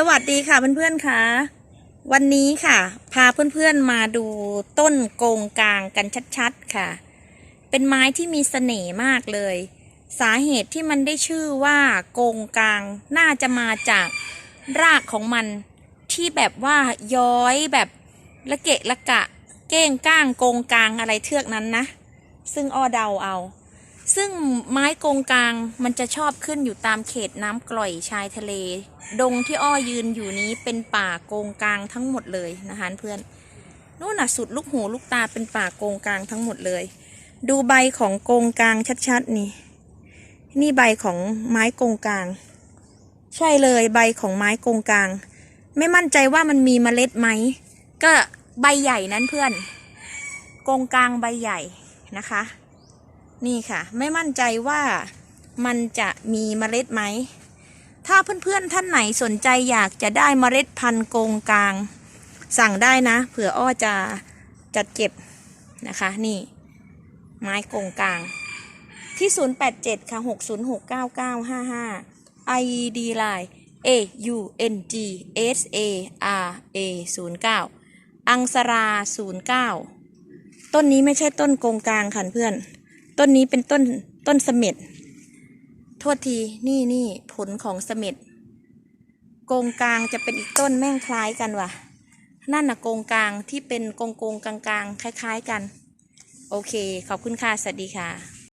สวัสดีค่ะเพื่อนๆค่ะ วันนี้ค่ะ พาเพื่อนๆมาดูต้นโกงกลางกันชัดๆค่ะ เป็นไม้ที่มีเสน่ห์มากเลย สาเหตุที่มันได้ชื่อว่าโกงกลางน่าจะมาจากรากของมันที่แบบว่าย้อยแบบละเกะละกะ เก้งก้างโกงกลางอะไรเทือกนั้นนะ ซึ่งอ้อเดาเอา ซึ่งไม้กงกลางมันจะชอบขึ้นอยู่ตามเขตน้ำกร่อยชายทะเล ดงที่อ้อยืนอยู่นี้เป็นป่าโกงกลางทั้งหมดเลยนะคะเพื่อนนู่นน่ะสุดลูกหูลูกตาเป็นป่าโกงกลางทั้งหมดเลย ดูใบของโกงกลางชัดๆนี่ นี่ใบของไม้โกงกลาง ใช่เลยใบของไม้โกงกลาง ไม่มั่นใจว่ามันมีเมล็ดไหม ก็ใบใหญ่นั้นเพื่อน โกงกลางใบใหญ่นะคะ นี่ค่ะ ไม่มั่นใจว่ามันจะมีเมล็ดไหม ถ้าเพื่อนๆท่านไหนสนใจอยากจะได้เมล็ดพันธุ์โกงกลาง สั่งได้นะ เผื่ออ้อจะจัดเก็บนะคะ นี่ ไม้โกงกลาง ที่ 087 ค่ะ 6069955 ID line A U N G S A R A 09อังสรา 09 ต้นนี้ไม่ใช่ต้นโกงกลางค่ะเพื่อน ต้นนี้เป็นต้นต้นเสม็ดโทษทีนี่นี่ผลของเสม็ดโกงกลางจะเป็นอีกต้นแม่งคล้ายกันว่ะ นั่นน่ะโกงกลางที่เป็นโกงโกงกลางกลางๆคล้าย ๆ กัน โอเค ขอบคุณค่ะ สวัสดีค่ะ